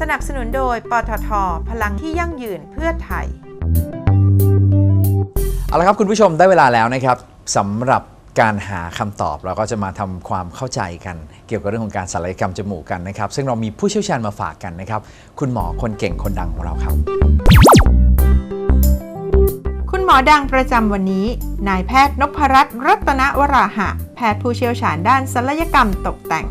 สนับสนุนโดย ปตท พลังที่ยั่งยืนเพื่อไทย เอาละครับคุณผู้ชมได้เวลาแล้วนะครับสำหรับการหาคำตอบเราก็จะมาทำความเข้าใจกัน เกี่ยวกับเรื่องของการศัลยกรรมจมูกกันนะครับ ซึ่งเรามีผู้เชี่ยวชาญมาฝากกันนะครับ คุณหมอคนเก่งคนดังของเราครับ คุณหมอดังประจำวันนี้ นายแพทย์นพรัตน์รัตนวราหะ แพทย์ผู้เชี่ยวชาญด้านศัลยกรรมตกแต่ง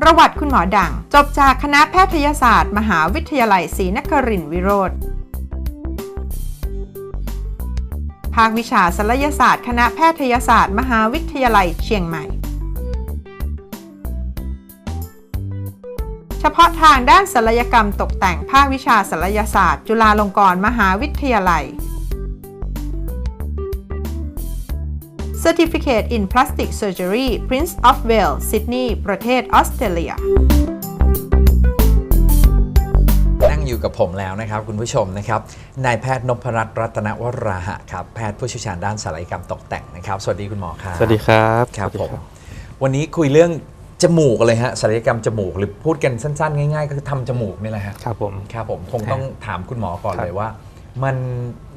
ประวัติคุณหมอดัง จบจากคณะแพทยศาสตร์ มหาวิทยาลัยศรีนครินทร์วิโรธภาควิชาศัลยศาสตร์ คณะแพทยศาสตร์ มหาวิทยาลัยเชียงใหม่ เฉพาะทางด้านศัลยกรรมตกแต่งภาควิชาศัลยศาสตร์ จุฬาลงกรณ์มหาวิทยาลัย Certificate in Plastic Surgery Prince of Wales Sydney ประเทศออสเตรเลียนั่งอยู่กับผมแล้วนะครับคุณผู้ชมนะครับนายแพทย์นพรัตน์รัตนวราหะครับแพทย์ผู้เชี่ยวชาญด้านศัลยกรรมตกแต่งนะครับสวัสดีคุณหมอครับสวัสดีครับครับสวัสดีผมวันนี้คุยเรื่องจมูกเลยฮะศัลยกรรมจมูกหรือพูดกันสั้นๆ ง่ายๆ ก็คือทำจมูกนี่แหละฮะครับผมครับผมคงต้องถามคุณหมอก่อนครับเลยว่า มัน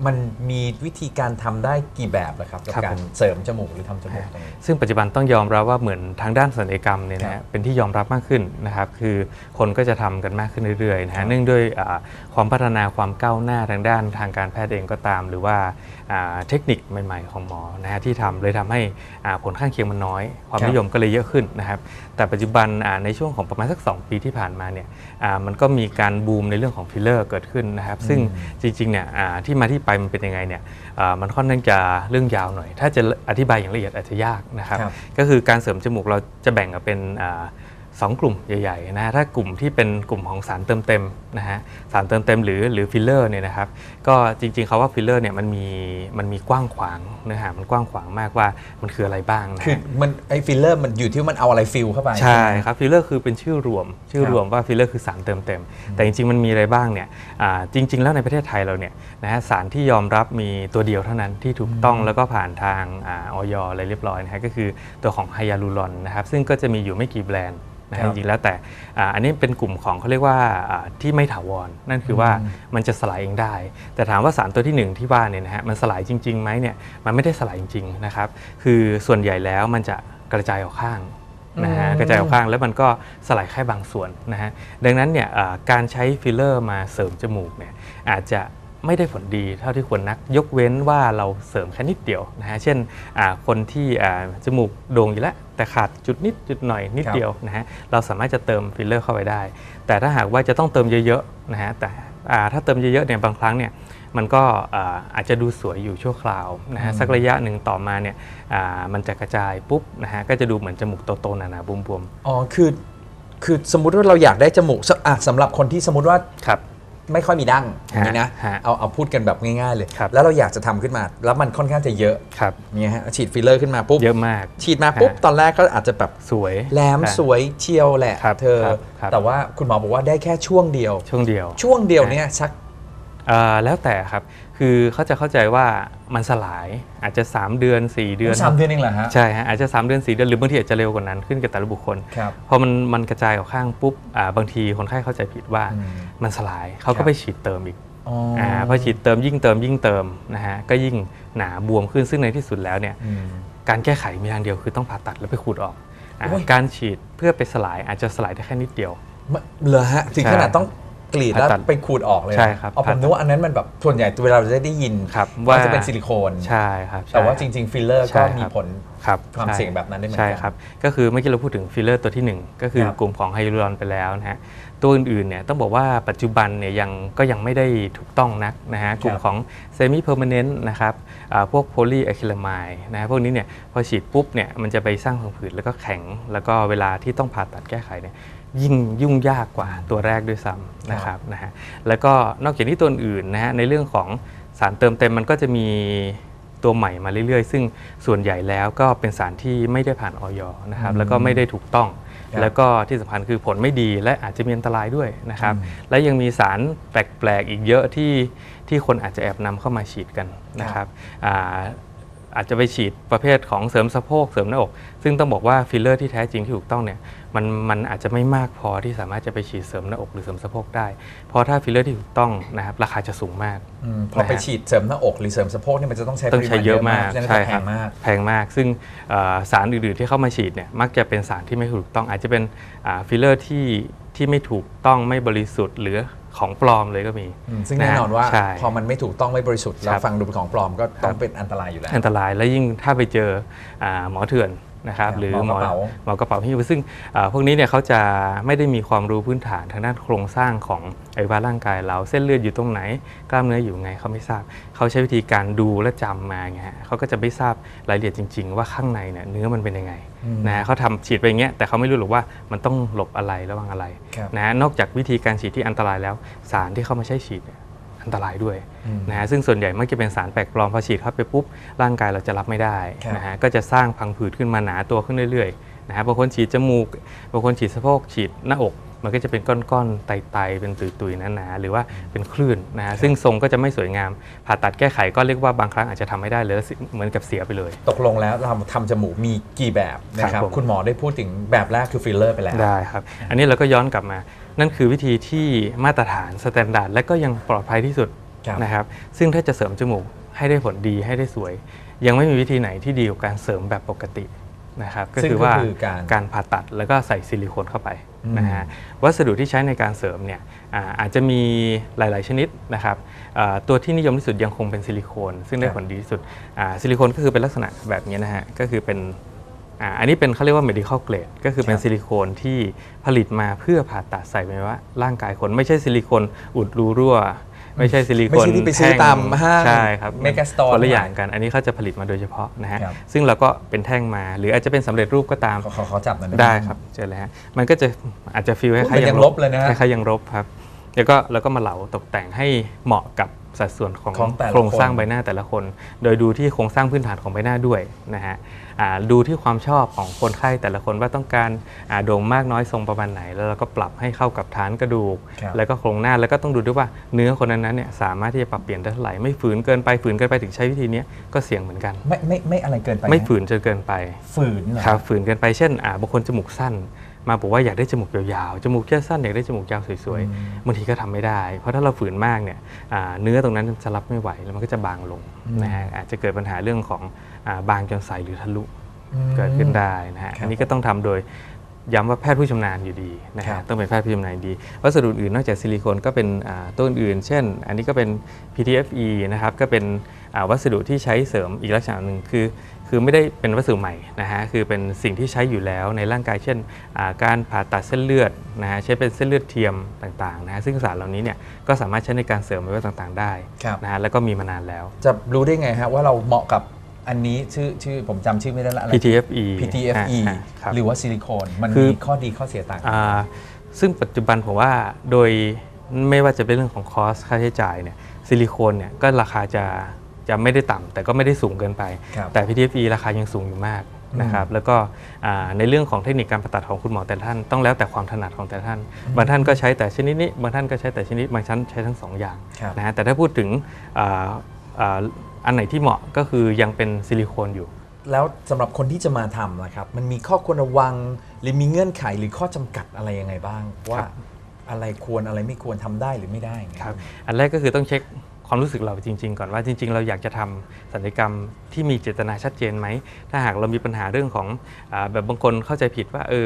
มันมีวิธีการทำได้กี่แบบล่ะครับกับครับการผมเสริมจมูกหรือทำจมูกตรงนี้ซึ่งปัจจุบันต้องยอมรับว่าเหมือนทางด้านศัลยกรรมเนี่ยครันะฮะบเป็นที่ยอมรับมากขึ้นนะครับ คือคนก็จะทำกันมากขึ้นเรื่อยๆนะครัฮะบเนื่องด้วยอ่าความพัฒนาความก้าวหน้าทางด้านทางการแพทย์เองก็ตาม หรือว่าอ่า เทคนิคใหม่ๆของหมอนะฮะที่ทำเลยทำให้อ่าผลข้างเคียงมันน้อย ความนิยมก็เลยเยอะขึ้นนะครับแต่ปัจจุบันอ่าในช่วงของประมาณสัก 2 ปีที่ผ่านมาเนี่ยอ่ามันก็มีการบูมในเรื่องของฟิลเลอร์เกิดขึ้นนะครับ ซึ่งจริงๆเนี่ยอ่าที่มาที่ไปมันเป็นยังไงเนี่ยอ่ามันค่อนข้างจะเรื่องยาวหน่อย ถ้าจะอธิบายอย่างละเอียดอาจจะยากนะครับครับก็คือการเสริมจมูกเราจะแบ่งออกเป็น อ่าสองกลุ่มใหญ่ๆนะฮะถ้ากลุ่มที่เป็นกลุ่มของสารเติมเต็มนะฮะสารเติมเต็มหรือหรือฟิลเลอร์เนี่ยนะครับก็จริงๆเขาว่าฟิลเลอร์เนี่ยมันมีมันมีกว้างขวางเนื้อหามันกว้างขวางมากว่ามันคืออะไรบ้างนะคือฮะมันไอฟิลเลอร์มันอยู่ที่มันเอาอะไรฟิลเข้าไปใช่ไหมครับฟิลเลอร์คือเป็นชื่อรวม ชื่อรวมว่าฟิลเลอร์คือสารเติมเต็ม แต่จริงๆมันมีอะไรบ้างเนี่ยอ่าจริง ๆ แล้วในประเทศไทยเราเนี่ยนะฮะสารที่ยอมรับมีตัวเดียวเท่านั้นที่ถูกต้องแล้วก็ผ่านทางอาออยอะไรเรียบร้อยนะฮะก็คือตัวของไฮยาลูรอนนะครับซึ่งก็จะมีอยู่ไม่กี่แบรนด์ นะครัฮะบจริงๆแล้วแต่อ่าอันนี้เป็นกลุ่มของเขาเรียกว่าอ่าที่ไม่ถาวร นั่นคือว่ามันจะสลายเองได้ แต่ถามว่าสารตัวที่หนึ่งที่ว่าเนี่ยนะฮะมันสลายจริงๆไหมเนี่ยมันไม่ได้สลายจริงๆนะครับคือส่วนใหญ่แล้วมันจะกระจายออกข้างนะฮะอืม กระจายออกข้างแล้วมันก็สลายแค่บางส่วนนะฮะดังนั้นเนี่ยอ่าการใช้ฟิลเลอร์มาเสริมจมูกเนี่ยอาจจะ ไม่ได้ผลดีเท่าที่ควรนัก ยกเว้นว่าเราเสริมแค่นิดเดียวนะฮะเช่นอ่าคนที่อ่าจมูกโด่งอยู่แล้ว แต่ขาดจุดนิดจุดหน่อยนิดครับเดียวนะฮะเราสามารถจะเติมฟิลเลอร์เข้าไปได้ แต่ถ้าหากว่าจะต้องเติมเยอะๆนะฮะแต่อ่าถ้าเติมเยอะๆเนี่ยบางครั้งเนี่ยมันก็อ่าอาจจะดูสวยอยู่ชั่วคราวนะฮะสักระยะหนึ่งต่อมาเนี่ยอ่ามันจะกระจายปุ๊บนะฮะก็จะดูเหมือนจมูกโตๆหนาๆบวมๆอ๋อคือคือสมมุติว่าเราอยากได้จมูกสอะสำหรับคนที่สมมติว่าครับ ไม่ค่อยมีดั้งอย่างนี้นะฮะเอาเอาพูดกันแบบง่ายๆเลยครับแล้วเราอยากจะทำขึ้นมา แล้วมันค่อนข้างจะเยอะครับเนี่ยฮะฉีดฟิลเลอร์ขึ้นมาปุ๊บเยอะมาก ฉีดมาปุ๊บฮะตอนแรกก็อาจจะแบบสวยแหลมฮะสวยเชียวแหละครับเธอครับครับแต่ว่าคุณหมอบอกว่าได้แค่ช่วงเดียว ช่วงเดียว ช่วงเดียวเนี่ยชักเอ่อ แล้วแต่ครับ คือเขาจะเข้าใจว่ามันสลายอาจจะ 3 เดือน 4 เดือนสามเดือนเองเหรอฮะ ใช่ฮะอาจจะ 3 เดือน4เดือนหรือบางทีอาจจะเร็วกว่านั้นขึ้นกับแต่ละบุคคลครับพอมันมันกระจายออกข้างปุ๊บอ่าบางทีคนไข้เข้าใจผิดว่าอืมมันสลายเขาครัก็บ ไปฉีดเติมอีกอ๋อออ่าพอฉีดเติมยิ่งเติมยิ่งเติมนะฮะก็ยิ่งหนาบวมขึ้นซึ่งในที่สุดแล้วเนี่ย อืม การแก้ไขมีทางเดียวคือต้องผ่าตัดแล้วไปขูดออกอ่าโอ้ย การฉีดเพื่อไปสลายอาจจะสลายได้แค่นิดเดียว ไม่เหรอฮะถึงใช่ขนาดต้อง กรีดแล้วผ่าตัดไปขูดออกเลยนะใช่ครับเอาผผ่ามตัดนึกว่าอันนั้นมันแบบส่วนใหญ่เวลาเราจะได้ยินครับว่าว่าจะเป็นซิลิโคนใช่ครับแต่ว่าใช่จริง ๆ ฟิลเลอร์ใช่ก็ครับมีผล ครับความใช่เสี่ยงแบบนั้นได้เหมือนใช่กันครับ ก็คือเมื่อกี้เราพูดถึงฟิลเลอร์ตัวที่ 1 ก็คือครับ กลุ่มของไฮยูรอนไปแล้วนะฮะ ตัวอื่นๆเนี่ยต้องบอกว่าปัจจุบันเนี่ยยังก็ยังไม่ได้ถูกต้องนักนะฮะ กลุ่มของเซมิเพอร์มานนต์นะครับอ่าพวกโพลีอะคริลามายนะฮะพวกนี้เนี่ยพอฉีดปุ๊บเนี่ยมันจะไปสร้างพังผืดแล้วก็แข็ง แล้วก็เวลาที่ต้องผ่าตัดแก้ไขเนี่ย ยิ่งยุ่งยากกว่าตัวแรกด้วยซ้ำนะครับนะฮะแล้วก็นอกจากนี้ตัวอื่นนะฮะในเรื่องของสารเติมเต็มมันก็จะมีตัวใหม่มาเรื่อยๆ ซึ่งส่วนใหญ่แล้วก็เป็นสารที่ไม่ได้ผ่านออยนะครับอืมแล้วก็ไม่ได้ถูกต้องครับแล้วก็ที่สำคัญคือผลไม่ดีและอาจจะมีอันตรายด้วยนะครับอืมและยังมีสารแปลกๆอีกเยอะที่ที่คนอาจจะแอบนำเข้ามาฉีดกันนะครับ อ่าอาจจะไปฉีดประเภทของเสริมสะโพกเสริมหน้าอก ซึ่งต้องบอกว่าฟิลเลอร์ที่แท้จริงที่ถูกต้องเนี่ยมันมันอาจจะไม่มากพอที่สามารถจะไปฉีดเสริมหน้าอกหรือเสริมสะโพกได้ เพราะถ้าฟิลเลอร์ที่ถูกต้องนะครับราคาจะสูงมากอืมพอไปนะฮะฉีดเสริมหน้าอกหรือเสริมสะโพกเนี่ยมันจะต้องใช้ต้องใช้เยอะมากปริณใช่แพครับงมากแพงมาก ซึ่งเอ่อสารอื่นๆที่เข้ามาฉีดเนี่ยมักจะเป็นสารที่ไม่ถูกต้องอาจจะเป็นฟิลเลอร์ที่ที่ไม่ถูกต้องไม่บริสุทธิ์หรือ ของปลอมเลยก็มีอืมซึ่งแน่นอนว่าใช่พอมันไม่ถูกต้องไม่บริสุทธิ์คเรารับฟังดูเป็นของปลอมก็ต้องครับเป็นอันตรายอยู่แล้ว อันตรายและยิ่งถ้าไปเจออาหมอเถื่อนนะครับครับหรือหมอกระเป๋าหมอกระเป๋าหิ้วซึ่งอ่าพวกนี้เนี่ยเขาจะไม่ได้มีความรู้พื้นฐานทางด้านโครงสร้างของอวัยวะร่างกายเราเส้นเลือดอยู่ตรงไหน กล้ามเนื้ออยู่ไงเขาไม่ทราบ เขาใช้วิธีการดูและจำมาไงฮะเขาก็จะไม่ทราบรายละเอียดจริง ๆ ว่าข้างในเนี่ยเนื้อมันเป็นยังไง นะฮะเขาทำฉีดไปอย่างเงี้ยแต่เขาไม่รู้หรอกว่ามันต้องหลบอะไรระวังอะไรครับนะฮะนอกจากวิธีการฉีดที่อันตรายแล้ว สารที่เข้ามาใช้ฉีดเนี่ยอันตรายด้วยอืมนะฮะซึ่งส่วนใหญ่มักจะเป็นสารแปลกปลอมพอฉีดเข้าไปปุ๊บร่างกายเราจะรับไม่ได้ครับนะฮะก็จะสร้างพังผืดขึ้นมาหนาตัวขึ้นเรื่อยๆนะฮะบางคนฉีดจมูกบางคนฉีดสะโพกฉีดหน้าอก มันก็จะเป็นก้อนๆไตๆเป็นตุยๆหนาๆหรือว่าเป็นคลื่นนะฮะซึ่งทรงก็จะไม่สวยงาม ผ่าตัดแก้ไขก็เรียกว่าบางครั้งอาจจะทำไม่ได้เลยแล้วเหมือนกับเสียไปเลย ตกลงแล้วเราทำจมูกมีกี่แบบนะคครัรับบผมคุณหมอได้พูดถึงแบบแรกคือฟิลเลอร์ไปแล้วได้ครับ อันนี้เราก็ย้อนกลับมา นั่นคือวิธีที่มาตรฐานสแตนดาร์ดและก็ยังปลอดภัยที่สุดครับนะครับซึ่งถ้าจะเสริมจมูกให้ได้ผลดีให้ได้สวย ยังไม่มีวิธีไหนที่ดีกว่าการเสริมแบบปกตินะครับก็ซึ่งคือก็ว่าคือการการผ่าตัดแล้วก็ใส่ซิลิโคนเข้าไปอืม นะฮะวัสดุที่ใช้ในการเสริมเนี่ยอาอาจจะมีหลาย ๆ ชนิดนะครับอ่าตัวที่นิยมที่สุดยังคงเป็นซิลิโคน ซึ่งได้ผลดีที่สุดอ่าซิลิโคนก็คือเป็นลักษณะแบบนี้นะฮะก็คือเป็นอ่าอันนี้เป็นเขาเรียกว่า medical grade ก็คือเป็คนรับซิลิโคนที่ผลิตมาเพื่อผ่าตัดใส่ไปว่าร่างกายคนไม่ใช่ซิลิโคนอุดรูรั่ว ไม่ใช่ซิลิโคนไม่ใช่ที่ไปซื้อแท่งตามห้างใช่ครับ Megastore คนละอย่างกัน อันนี้เขาจะผลิตมาโดยเฉพาะนะฮะครับซึ่งเราก็เป็นแท่งมา หรืออาจจะเป็นสำเร็จรูปก็ตาม ขอขอขอจับหน่อยหมได้ครับ เจอแล้วฮะมันก็จะอาจจะฟีลคล้ายเหมือนๆยังลบเลยนะฮะคล้ายๆยังลบครับ แล้วก็แล้วก็มาเหลาตกแต่งให้เหมาะกับ สัดส่วนของของแต่ละโครงสร้างคนใบหน้าแต่ละคน โดยดูที่โครงสร้างพื้นฐานของใบหน้าด้วยนะฮะอ่าดูที่ความชอบของคนไข้แต่ละคนว่าต้องการอ่าโด่งมากน้อยทรงประมาณไหน แล้วเราก็ปรับให้เข้ากับฐานกระดูก ครับแล้วก็โครงหน้าแล้วก็ต้องดูด้วยว่าเนื้อคนนั้นๆเนี่ยสามารถที่จะปรับเปลี่ยนได้เท่าไหร่ไม่ฝืนเกินไปฝืนเกินไปถึงใช้วิธีเนี้ยก็เสี่ยงเหมือนกัน ไม่ไม่ไม่อะไรเกินไปไม่นะฝืนจนเกินไป ฝืนเหรอ ครับฝืนเกินไปเช่นอ่าบางคนจมูกสั้น มาบอกว่าอยากได้จมูกยาวๆ จมูกแค่สั้นอยากได้จมูกยาวสวยๆ บางทีก็ทำไม่ได้ เพราะถ้าเราฝืนมากเนี่ยอ่าเนื้อตรงนั้นจะรับไม่ไหวแล้วมันก็จะบางลงนะฮะอาจจะเกิดปัญหาเรื่องของอาบางจนใสหรือทะลุอืมเกิดขึ้นได้นะฮะครับอันนี้ก็ต้องทำโดยย้ำว่าแพทย์ผู้ชำนาญอยู่ดีนะครัฮะบต้องเป็นแพทย์ผู้ชำนาญดี วัสดุอื่นๆนอกจากซิลิโคนก็เป็นอ่าตัวอื่นๆเช่น อันนี้ก็เป็น PTFE นะครับก็เป็นอ่าวัสดุที่ใช้เสริมอีกลักษณะหนึ่งคือ คือไม่ได้เป็นวัสดุใหม่นะฮะคือเป็นสิ่งที่ใช้อยู่แล้วในร่างกายเช่นอ่าการผ่าตัดเส้นเลือดนะฮะใช้เป็นเส้นเลือดเทียมต่างๆนะฮะซึ่งสารเหล่านี้เนี่ยก็สามารถใช้ในการเสริมอวัยวะต่างๆ ได้ครับนะฮะแล้วก็มีมานานแล้ว จะรู้ได้ไงฮะว่าเราเหมาะกับอันนี้ชื่อชื่อผมจำชื่อไม่ได้ละอะไร PTFE PTFE อ่าครับหรือว่าซิลิโคนมันคือมีข้อดีข้อเสียต่างกันอ่าซึ่งปัจจุบันผมว่าโดยไม่ว่าจะเป็นเรื่องของคอสค่าใช้จ่ายเนี่ยซิลิโคนเนี่ยก็ราคาจะ จะไม่ได้ต่ำแต่ก็ไม่ได้สูงเกินไปครับแต่ PTFE ราคายังสูงอยู่มากนะครับแล้วก็อ่าในเรื่องของเทคนิคการผ่าตัดของคุณหมอแต่ละท่านต้องแล้วแต่ความถนัดของแต่ละท่าน บางท่านก็ใช้แต่ชนิดนี้บางท่านก็ใช้แต่ชนิดบางท่านใช้ทั้งสองอย่างครับนะฮะแต่ถ้าพูดถึงอ่าอ่าอันไหนที่เหมาะก็คือยังเป็นซิลิโคนอยู่ แล้วสำหรับคนที่จะมาทำนะครับมันมีข้อควรระวังหรือมีเงื่อนไขหรือข้อจำกัดอะไรยังไงบ้างว่าอะไรควรอะไรไม่ควรทำได้หรือไม่ได้อย่างเงี้ยครับอันแรกก็คือต้องเช็ค ความรู้สึกเราจริง ๆ ก่อนว่าจริง ๆ เราอยากจะทำศัลยกรรมที่มีเจตนาชัดเจนไหม ถ้าหากเรามีปัญหาเรื่องของอแบบบางคนเข้าใจผิดว่าเออ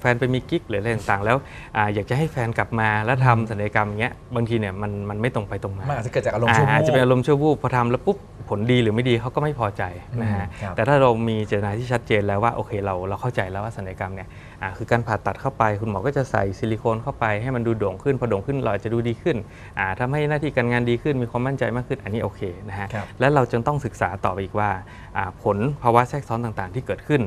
แฟนไปมีกิ๊กหรืออะไรต่างๆ แล้วอาอยากจะให้แฟนกลับมาแล้วทำศัลยกรรมเงี้ยบางทีเนี่ยมันมันไม่ตรงไปตรงมามันอาจจะเกิดจากอารมณ์ชั่ววูอาจจะเป็นบอารมณ์ชั่ววูบพอทำแล้วปุ๊บผลดีหรือไม่ดีเขาก็ไม่พอใจนะฮะอืมครับแต่ถ้าเรามีเจตนาที่ชัดเจนแล้วว่าโอเคเราเราเข้าใจแล้วว่าศัลยกรรมเนี่ยอ่าคือการผ่าตัดเข้าไป คุณหมอก็จะใส่ซิลิโคนเข้าไปให้มันดูโด่งขึ้นพอโด่งขึ้นเราอาจจะดูดีขึ้นอ่าทำให้หน้าที่การงานดีขึ้นมีความมั่นใจมากขึ้นอันนี้โอเคนะฮะครับและเราจึงต้องศึกษาต่อไปอีกว่าอ่าผลภาวะแทรกซ้อนต่างๆ ที่เกิดขึ้น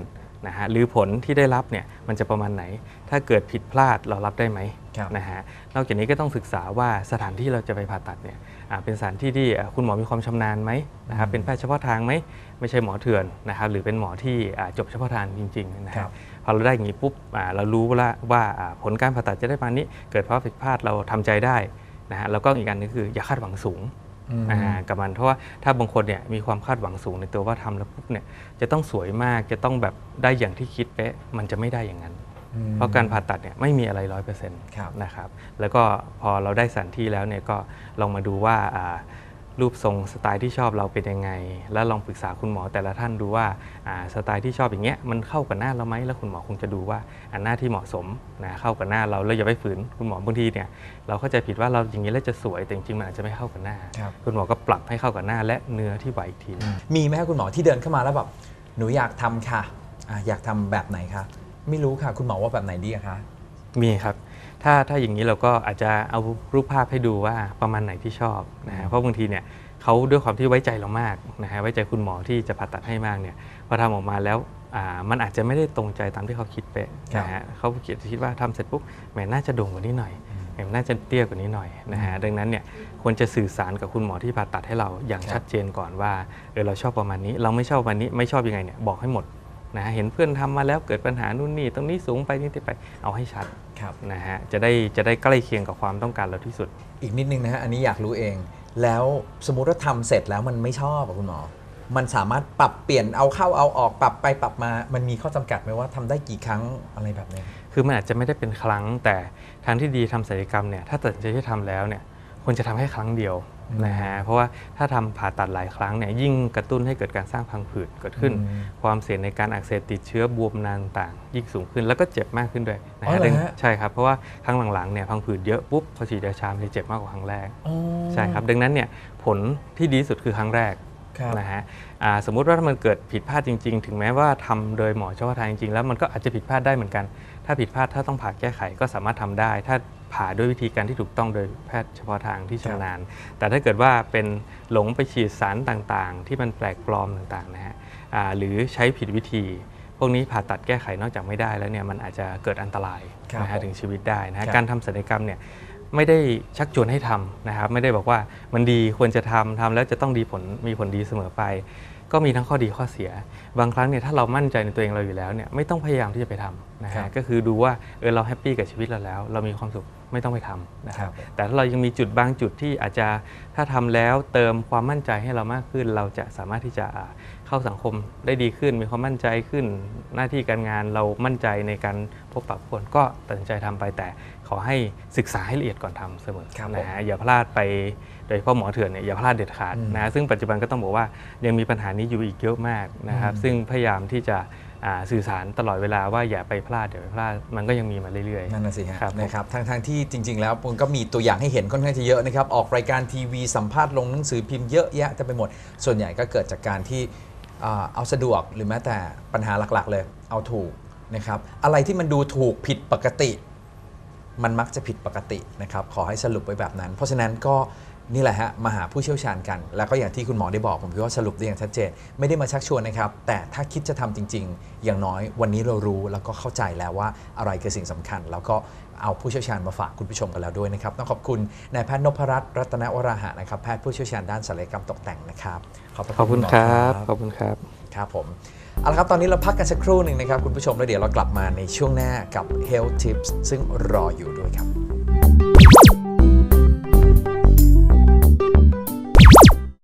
นะฮะหรือผลที่ได้รับเนี่ยมันจะประมาณไหน ถ้าเกิดผิดพลาดเรารับได้ไหมครับนะฮะนอกจากนี้ก็ต้องศึกษาว่าสถานที่เราจะไปผ่าตัดเนี่ยอ่าเป็นสถานที่ที่อ่าคุณหมอมีความชำนาญไหมนะครับเป็นแพทย์เฉพาะทางไหมไม่ใช่หมอเถื่อนนะครับหรือเป็นหมอที่อ่าจบเฉพาะทางจริงๆนะคครัรับบพอเราได้อย่างนี้ปุ๊บอ่าเรารู้ว่าว่าอ่าผลการผ่าตัดจะได้ประมาณนี้ เกิดภาวะผิดพลาดเราทำใจได้นะฮะแล้วก็อีกอันนึงคืออย่าคาดหวังสูงอืมอ่า กับมันเพราะว่าถ้าบางคนเนี่ยมีความคาดหวังสูงในตัวว่าทำแล้วปุ๊บเนี่ยจะต้องสวยมากจะต้องแบบได้อย่างที่คิดเป๊ะมันจะไม่ได้อย่างนั้นอืมเพราะการผ่าตัดเนี่ยไม่มีอะไรร้อยเปอร์เซ็นต์ครับนะครับแล้วก็พอเราได้สถานที่แล้วเนี่ยก็ลองมาดูว่าอ่า รูปทรงสไตล์ที่ชอบเราเป็นยังไง แล้วลองปรึกษาคุณหมอแต่ละท่านดูว่าอ่าสไตล์ที่ชอบอย่างเงี้ยมันเข้ากับหน้าเราไหมแล้วคุณหมอคงจะดูว่าอันหน้าที่เหมาะสมนะเข้ากับหน้าเราแล้วอย่าไปฝืนคุณหมอบางทีเนี่ยเราเข้าใจผิดว่าเราอย่างนี้แล้วจะสวยแต่จริงๆมันอาจจะไม่เข้ากับหน้าครับคุณหมอก็ปรับให้เข้ากับหน้าและเนื้อที่ไหวอีกทีหนึ่งมีไหมคะคุณหมอที่เดินเข้ามาแล้วแบบหนูอยากทำค่ะอะอยากทำแบบไหนคะไม่รู้ค่ะ คุณหมอว่าแบบไหนดีอะคะมีครับ ถ้าถ้าอย่างนี้เราก็อาจจะเอารูปภาพให้ดูว่าประมาณไหนที่ชอบนะฮะเพราะบางทีเนี่ยเขาด้วยความที่ไว้ใจเรามากนะฮะไว้ใจคุณหมอที่จะผ่าตัดให้มากเนี่ยพอทำออกมาแล้วอ่ามันอาจจะไม่ได้ตรงใจตามที่เขาคิดเป๊ะนะฮะเขาคิดว่าทำเสร็จปุ๊บแหมน่าจะโด่งกว่านี้หน่อยแหมน่าจะเตี้ยกว่านี้หน่อยนะฮะดังนั้นเนี่ยควรจะสื่อสารกับคุณหมอที่ผ่าตัดให้เราอย่างครับชัดเจนก่อนว่าเออเราชอบประมาณนี้ เราไม่ชอบประมาณนี้ไม่ชอบยังไงเนี่ยบอกให้หมด นะฮะเห็นเพื่อนทำมาแล้วเกิดปัญหานู่นนี่ตรงนี้สูงไปนี่ติดไปเอาให้ชัดครับนะฮะจะได้จะได้ใกล้เคียงกับความต้องการเราที่สุด อีกนิดนึงนะฮะอันนี้อยากรู้เอง แล้วสมมุติว่าทำเสร็จแล้วมันไม่ชอบอะคุณหมอ มันสามารถปรับเปลี่ยนเอาเข้าเอาออกปรับไปปรับมา มันมีข้อจำกัดไหมว่าทำได้กี่ครั้งอะไรแบบนี้คือมันอาจจะไม่ได้เป็นครั้งแต่ทางที่ดีทำศัลยกรรมเนี่ยถ้าตัดสินใจที่ทำแล้วเนี่ยควรจะทำให้ครั้งเดียวอืม นะฮะเพราะว่าถ้าทำผ่าตัดหลายครั้งเนี่ยยิ่งกระตุ้นให้เกิดการสร้างพังผืดเกิดขึ้นอืมความเสี่ยงในการอักเสบติดเชื้อบวมนานต่างยิ่งสูงขึ้นแล้วก็เจ็บมากขึ้นด้วยนะอ๋อฮะเหรอดังฮะใช่ครับเพราะว่าครั้งหลังๆเนี่ยพังผืดเยอะปุ๊บพอฉีดยาชามันจะเจ็บมากกว่าครั้งแรกอ๋อใช่ครับดังนั้นเนี่ยผลที่ดีที่สุดคือครั้งแรกครับนะฮะอ่าสมมุติว่าถ้ามันเกิดผิดพลาดจริง ๆ ถึงแม้ว่าทำโดยหมอเฉพาะทางจริงๆ แล้วมันก็อาจจะผิดพลาดได้เหมือนกัน ถ้าผิดพลาดถ้าต้องผ่าแก้ไขก็สามารถทำได้ ถ้า ผ่าด้วยวิธีการที่ถูกต้องโดยแพทย์เฉพาะทางที่ชำนาญ แต่ถ้าเกิดว่าเป็นหลงไปฉีดสารต่างๆ ที่มันแปลกปลอมต่างๆนะฮะอ่าหรือใช้ผิดวิธี พวกนี้ผ่าตัดแก้ไขนอกจากไม่ได้แล้วเนี่ยมันอาจจะเกิดอันตรายครับนะฮะผมถึงชีวิตได้นะครัฮะบการทำศัลยกรรมเนี่ยไม่ได้ชักชวนให้ทำนะครับไม่ได้บอกว่ามันดีควรจะทำทำแล้วจะต้องดีผลมีผลดีเสมอไป ก็มีทั้งข้อดีข้อเสีย บางครั้งเนี่ยถ้าเรามั่นใจในตัวเองเราอยู่แล้วเนี่ยไม่ต้องพยายามที่จะไปทำนะครัฮะบก็คือดูว่าเออเราแฮปปี้กับชีวิตเราแล้ว เรามีความสุขไม่ต้องไปทำนะคครัรับบแต่ถ้าเรายังมีจุดบางจุดที่อาจจะถ้าทำแล้วเติมความมั่นใจให้เรามากขึ้น เราจะสามารถที่จะอ่าเข้าสังคมได้ดีขึ้น มีความมั่นใจขึ้น หน้าที่การงานเรามั่นใจในการพบปะผู้คนก็ตัดสินใจทำไปแต่ขอให้ศึกษาให้ละเอียดก่อนทำเสมอครับผม นะฮะอย่าพลาดไป โดยเฉพาะหมอเถื่อนเนี่ยอย่าพลาดเด็ดขาดอืมนะฮะซึ่งปัจจุบันก็ต้องบอกว่ายังมีปัญหานี้อยู่อีกเยอะมากนะครับอืมซึ่งพยายามที่จะอ่าสื่อสารตลอดเวลาว่าอย่าไปพลาดอย่าไปพลาดมันก็ยังมีมาเรื่อยๆนั่นน่ะสิฮะครับผมนะครับทางทางที่จริง ๆ แล้วมันก็มีตัวอย่างให้เห็นค่อนข้างจะเยอะนะครับออกรายการทีวีสัมภาษณ์ลงหนังสือพิมพ์เยอะแยะเต็มไปหมด ส่วนใหญ่ก็เกิดจากการที่อ่าเอาสะดวกหรือแม้แต่ปัญหาหลักๆ เลย เอาถูกนะครับอะไรที่มันดูถูกผิดปกติ มันมักจะผิดปกตินะครับขอให้สรุปไว้แบบนั้น เพราะฉะนั้นก็ นี่แหละฮะมาหาผู้เชี่ยวชาญกัน แล้วก็อย่างที่คุณหมอได้บอกผมคิดว่าสรุปได้อย่างชัดเจน ไม่ได้มาชักชวนนะครับ แต่ถ้าคิดจะทำจริง ๆ อย่างน้อยวันนี้เรารู้แล้วก็เข้าใจแล้วว่าอะไรคือสิ่งสำคัญ แล้วก็เอาผู้เชี่ยวชาญมาฝากคุณผู้ชมกันแล้วด้วยนะครับต้องขอบคุณนายแพทย์นพรัตน์รัตนวราหะนะครับแพทย์ผู้เชี่ยวชาญด้านศัลยกรรมตกแต่งนะครับพระขอบคุณณหมครับขอบคุณครับครับผมเอาละครับ ตอนนี้เราพักกันสักครู่หนึ่งนะครับคุณผู้ชมแล้วเดี๋ยวเรากลับมาในช่วงหน้ากับ Health Tips ซึ่งรออยู่ด้วยครับ